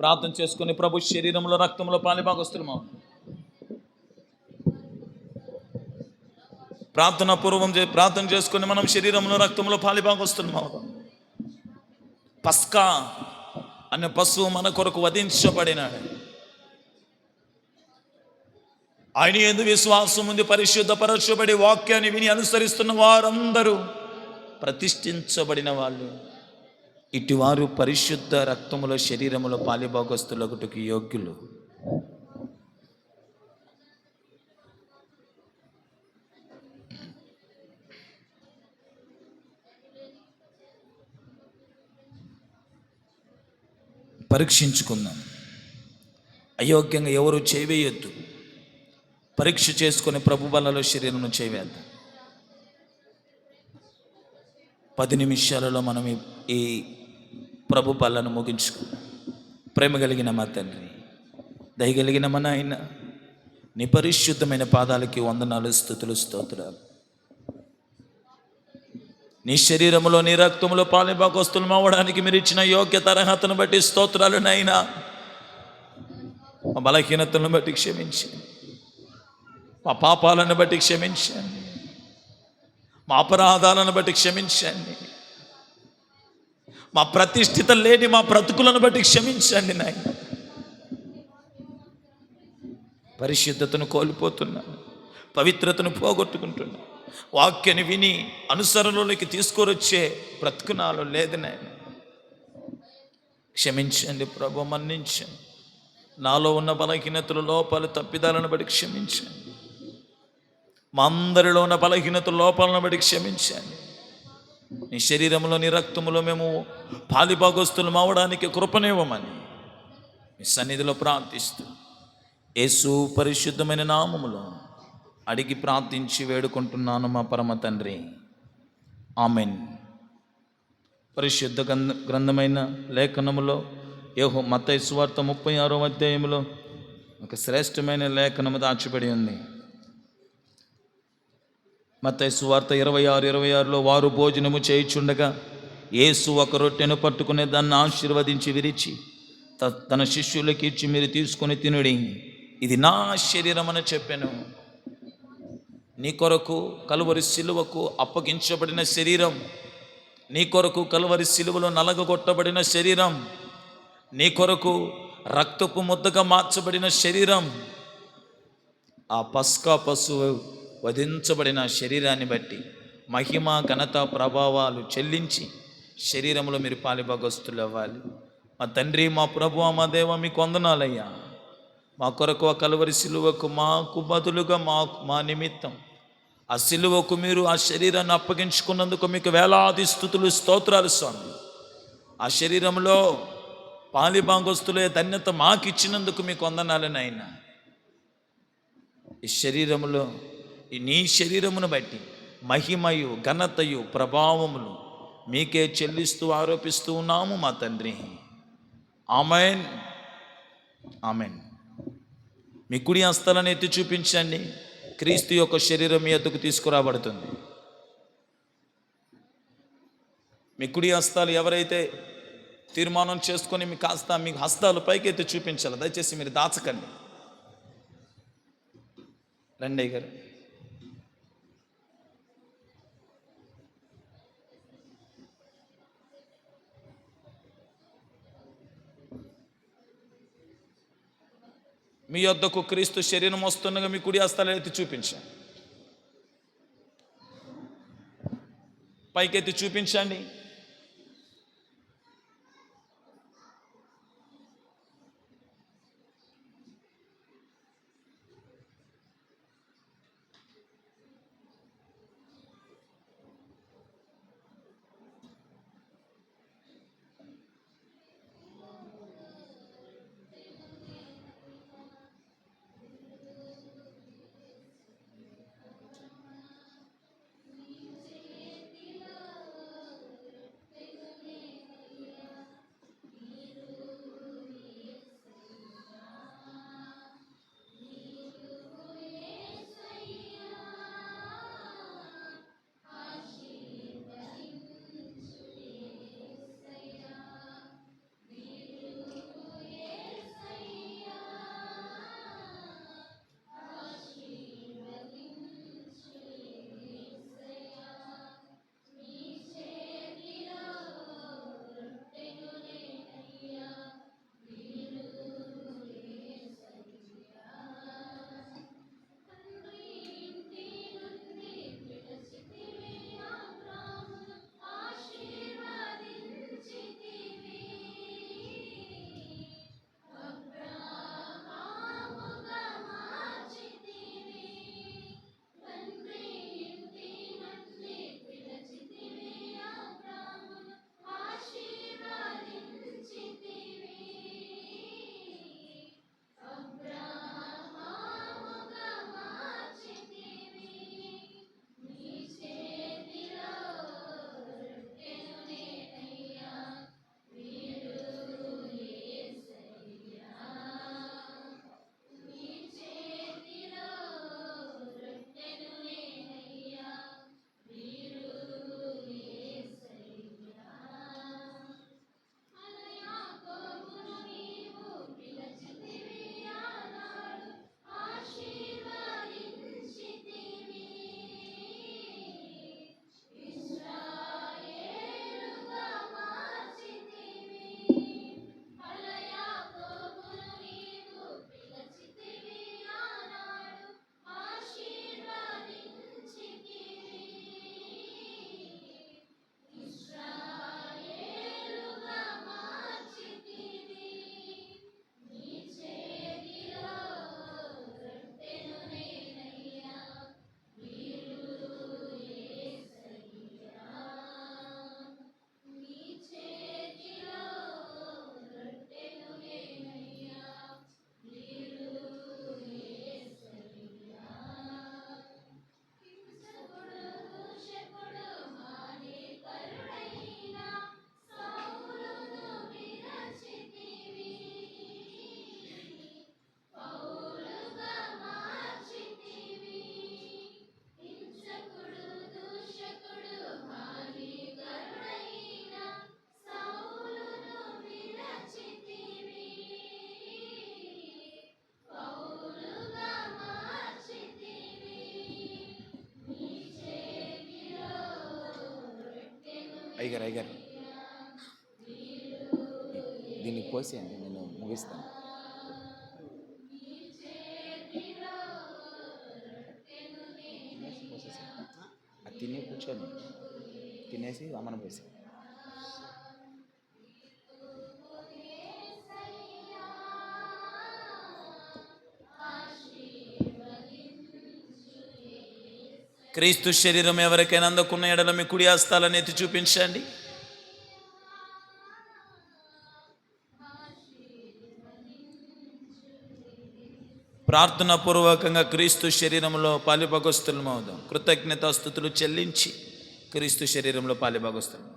ప్రార్థన చేసుకుని ప్రభు శరీరంలో రక్తంలో పాలిభాగస్తున్నాం ప్రార్థన పూర్వం చే- ప్రార్థన చేసుకుని మనం శరీరంలో రక్తంలో పాలిభాగస్తున్నాం పస్కా అనే పశువు మన కొరకు వధించబడినాడు. ఆయన ఎందు విశ్వాసం ఉంది పరిశుద్ధపరచబడి వాక్యాన్ని విని అనుసరిస్తున్న వారందరూ ప్రతిష్ఠించబడిన వాళ్ళు. ఇటువారు పరిశుద్ధ రక్తములో శరీరములో పాలిభాగస్తులగుటకు యోగ్యులు. పరీక్షించుకుందాం. అయోగ్యంగా ఎవరు చేయవేయొద్దు పరీక్ష చేసుకుని ప్రభు బలలో శరీరం చేయవేద్దాం పది నిమిషాలలో మనం ఈ ప్రభు బలను ముగించుకో. ప్రేమ కలిగిన మా తండ్రి దయగలిగిన మన ఆయన నీ పరిశుద్ధమైన పాదాలకి వందనాలు స్థుతులు స్తోత్రాలు. నీ శరీరంలో నీ రక్తంలో పాలిపాకొస్తులు అవ్వడానికి మీరు ఇచ్చిన యోగ్యత అర్హతను బట్టి స్తోత్రాలు నైనా మా బలహీనతలను బట్టి క్షమించండి మా పాపాలను బట్టి క్షమించండి. మా అపరాధాలను బట్టి క్షమించండి. మా ప్రతిష్ఠిత లేని మా బ్రతుకులను బట్టి క్షమించండి నాయన. పరిశుద్ధతను కోల్పోతున్నాను. పవిత్రతను పోగొట్టుకుంటున్నాను. వాక్యాన్ని విని అనుసరణలోకి తీసుకొచ్చే బ్రతుకునాలు లేదు నాయన. క్షమించండి ప్రభు మన్నించండి. నాలో ఉన్న బలహీనతలు లోపాలు తప్పిదాలను బట్టి క్షమించండి. మా అందరిలో ఉన్న బలహీనత లోపాలను బట్టి క్షమించండి. నీ శరీరంలో నీ రక్తములో మేము పాలిభాగస్తులం అవడానికి కృపనివ్వమని మీ సన్నిధిలో ప్రార్థిస్తూ యేసు పరిశుద్ధమైన నామములో అడిగి ప్రార్థించి వేడుకుంటున్నాను మా పరమ తండ్రి. ఆమెన్. పరిశుద్ధ గ్రంథ గ్రంథమైన లేఖనములో యోహో మత సువార్త ముప్పై ఆరో అధ్యాయంలో ఒక శ్రేష్టమైన లేఖనము దాచిపడి ఉంది. మత్తయి సువార్త ఇరవై ఆరు ఇరవై ఆరులో వారు భోజనము చేయుచుండగా యేసు ఒక రొట్టెను పట్టుకుని దాన్ని ఆశీర్వదించి విరిచి త- తన శిష్యులకి ఇచ్చి మీరు తీసుకొని తినుడి. ఇది నా శరీరం అని చెప్పాను. నీ కొరకు కలువరి శిలువకు అప్పగించబడిన శరీరం. నీ కొరకు కలువరి శిలువలో నలగగొట్టబడిన శరీరం. నీ కొరకు రక్తపు ముద్దగా మార్చబడిన శరీరం. ఆ పస్కా పశువు వధించబడిన శరీరాన్ని బట్టి మహిమ ఘనత ప్రభావాలు చెల్లించి శరీరంలో మీరు పాలిభాగస్తులు అవ్వాలి మా తండ్రి మా ప్రభు మా దేవ మీకు వందనాలయ్యా. మా కొరకు ఆ కలువరి సిలువకు మాకు బదులుగా మా మా నిమిత్తం. ఆ సిలువకు మీరు ఆ శరీరాన్ని అప్పగించుకున్నందుకు మీకు వేలాది స్థుతులు స్తోత్రాలు స్వామి. ఆ శరీరంలో పాలిభాగస్తులే ధన్యత మాకు ఇచ్చినందుకు మీకు వందనాలని ఆయన ఈ శరీరంలో నీ శరీరమును బట్టి మహిమయు ఘనతయు ప్రభావములు మీకే చెల్లిస్తూ ఆరోపిస్తూ ఉన్నాము మా తండ్రి. ఆమెన్. ఆమెన్. మీ కుడి హస్తాలను ఎత్తి చూపించండి. క్రీస్తు యొక్క శరీరం మీ ఎత్తుకు తీసుకురాబడుతుంది. మీ కుడి హస్తాలు ఎవరైతే తీర్మానం చేసుకొని మీ కాస్త మీ హస్తాలు పైకి ఎత్తి చూపించాలి దయచేసి మీరు దాచకండి. రండి గారు మీ యొద్దకు క్రీస్తు శరీరం వస్తుండగా మీ కుడి హస్తాలు ఎత్తి చూపించండి. పైకెత్తి చూపించండి. అయ్యగారు అయ్యగారు. దీన్ని పోసేయండి నేను ముగిస్తాను. అది తిని కూర్చొని తినేసి అమ్మను పోసి క్రీస్తు శరీరం ఎవరికైనా అందకున్న ఎడల మీ కుడి హస్తాలను ఎత్తి చూపించండి. ప్రార్థన పూర్వకంగా క్రీస్తు శరీరంలో పాలిభగస్తులమవుదాం కృతజ్ఞత కృతజ్ఞతాస్థుతులు చెల్లించి క్రీస్తు శరీరంలో పాలిభగస్తులం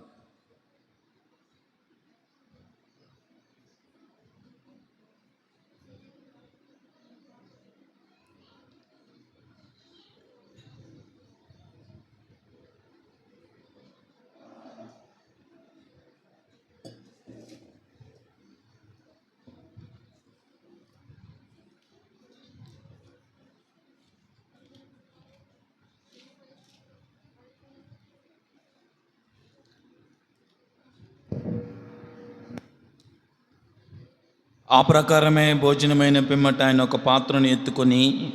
ఆ ప్రకారమే భోజనమైన పిమ్మట ఆయన ఒక పాత్రను ఎత్తుకొని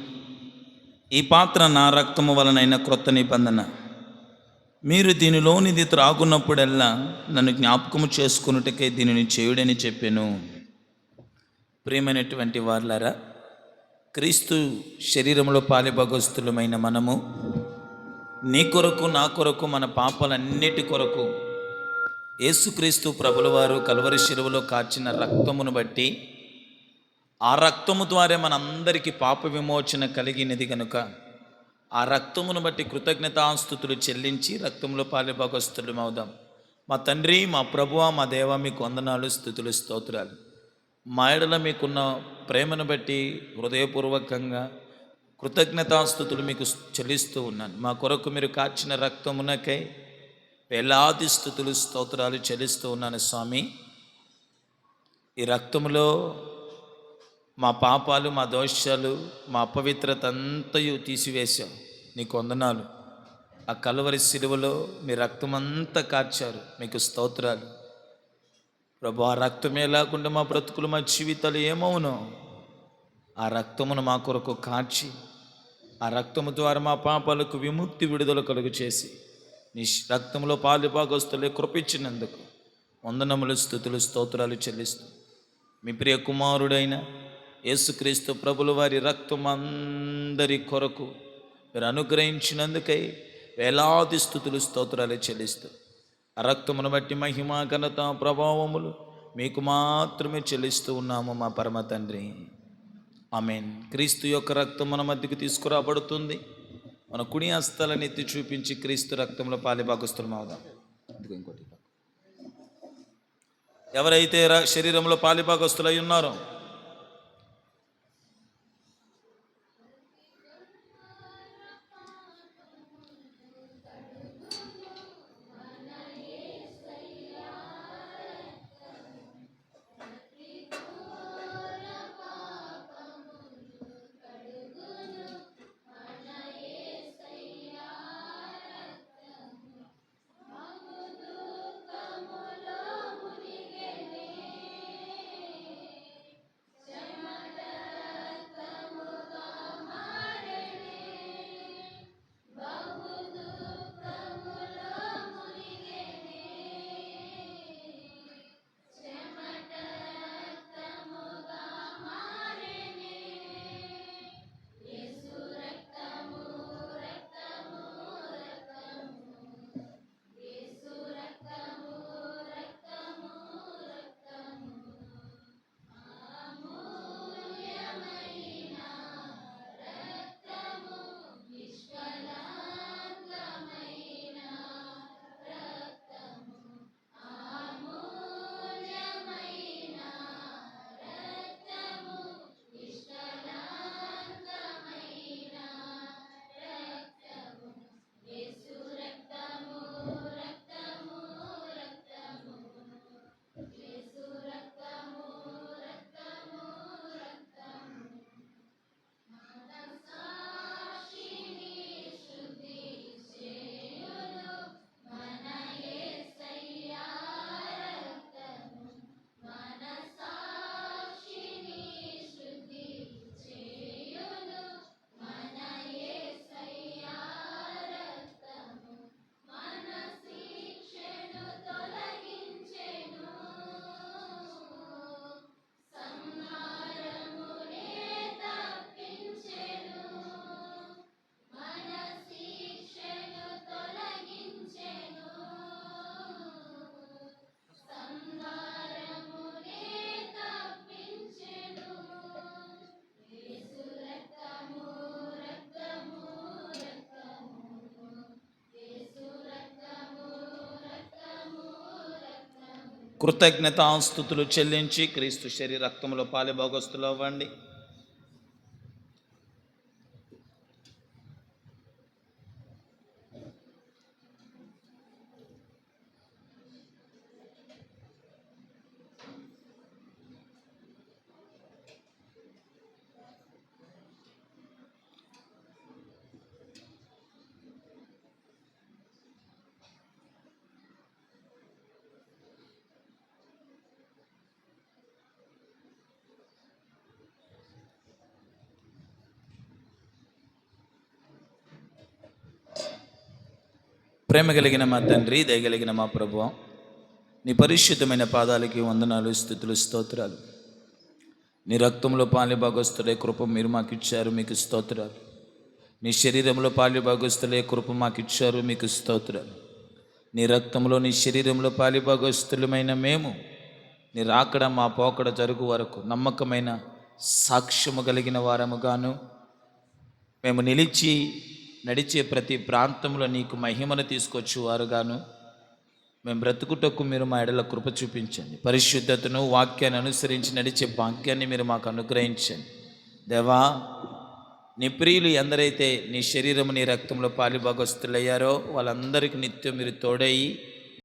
ఈ పాత్ర నా రక్తము వలనైన క్రొత్త నిబంధన. మీరు దీనిలోనిది త్రాగున్నప్పుడల్లా నన్ను జ్ఞాపకము చేసుకున్నట్టుకై దీనిని చేయుడని చెప్పాను. ప్రియమైనటువంటి వాళ్ళారా క్రీస్తు శరీరంలో పాలిభగస్తులమైన మనము నీ కొరకు నా కొరకు మన పాపలన్నిటి కొరకు యేసుక్రీస్తు ప్రభులవారు కలువరి శిలువలో కార్చిన రక్తమును బట్టి ఆ రక్తము ద్వారా మనందరికీ పాప విమోచన కలిగినది కనుక ఆ రక్తమును బట్టి కృతజ్ఞతాస్థుతులు చెల్లించి రక్తంలో పాలిభాగస్తులం అవుదాం. మా తండ్రి మా ప్రభువ మా దేవ మీకు వందనాలు స్థుతులు స్తోత్రాలు. మా ఎడల మీకున్న ప్రేమను బట్టి హృదయపూర్వకంగా కృతజ్ఞతాస్థుతులు మీకు చెల్లిస్తూ ఉన్నాను. మా కొరకు మీరు కాచిన రక్తమునకై వేలాది స్థుతులు స్తోత్రాలు చెల్లిస్తూ ఉన్నాను స్వామి. ఈ రక్తములో మా పాపాలు మా దోషాలు మా అపవిత్రత అంతయు తీసివేశాం నీకు వందనాలు. ఆ కలువరి సిలువలో మీ రక్తమంతా కార్చారు. మీకు స్తోత్రాలు. ప్రభు ఆ రక్తమే లేకుండా మా బ్రతుకులు మా జీవితాలు ఏమవునో ఆ రక్తమును మా కొరకు కార్చి ఆ రక్తము ద్వారా మా పాపాలకు విముక్తి విడుదల కలుగు చేసి నీ రక్తంలో పాలుపాగస్తులే కృపించినందుకు వందనములు స్థుతులు స్తోత్రాలు చెల్లిస్తూ. మీ ప్రియ కుమారుడైన యేసుక్రీస్తు ప్రభుల వారి రక్తం అందరి కొరకు మీరు అనుగ్రహించినందుకై వేలాది స్థుతులు స్తోత్రాలు చెల్లిస్తూ. ఆ రక్తమును బట్టి మహిమ ఘనత ప్రభావములు మీకు మాత్రమే చెల్లిస్తూ ఉన్నాము మా పరమ తండ్రి. ఆమెన్. క్రీస్తు యొక్క రక్తం మన మధ్యకు తీసుకురాబడుతుంది. మన కుడి హస్తాలను ఎత్తి చూపించి క్రీస్తు రక్తంలో పాలిభాగస్తులం అవుదాం. ఇంకోటి. ఎవరైతే శరీరంలో శరీరంలో పాలిభాగస్తులై ఉన్నారో కృతజ్ఞతాస్థుతులు చెల్లించి క్రీస్తు శరీర రక్తంలో పాలిభాగస్తులు అవ్వండి ప్రేమ కలిగిన మా తండ్రి దయగలిగిన మా ప్రభు నీ పరిశుద్ధమైన పాదాలకి వందనాలు స్థుతులు స్తోత్రాలు. నీ రక్తంలో పాలి భాగస్తులే కృప మీరు మాకు ఇచ్చారు మీకు స్తోత్రాలు. నీ శరీరంలో పాలి భాగస్తులే కృప మాకు ఇచ్చారు మీకు స్తోత్రాలు. నీ రక్తంలో నీ శరీరంలో పాలి భాగస్తులమైన మేము నీ రాకడ మా పోకడ జరుగు వరకు నమ్మకమైన సాక్ష్యము కలిగిన వారముగాను మేము నిలిచి నడిచే ప్రతి ప్రాంతంలో నీకు మహిమను తీసుకొచ్చేవారుగాను మేము బ్రతుకుటకు మీరు మా ఎడల కృప చూపించండి. పరిశుద్ధతను వాక్యాన్ని అనుసరించి నడిచే భాగ్యాన్ని మీరు మాకు అనుగ్రహించండి. దేవా నీ ప్రియులు ఎందరైతే నీ శరీరము నీ రక్తంలో పాలిభాగస్తులయ్యారో వాళ్ళందరికీ నిత్యం మీరు తోడయి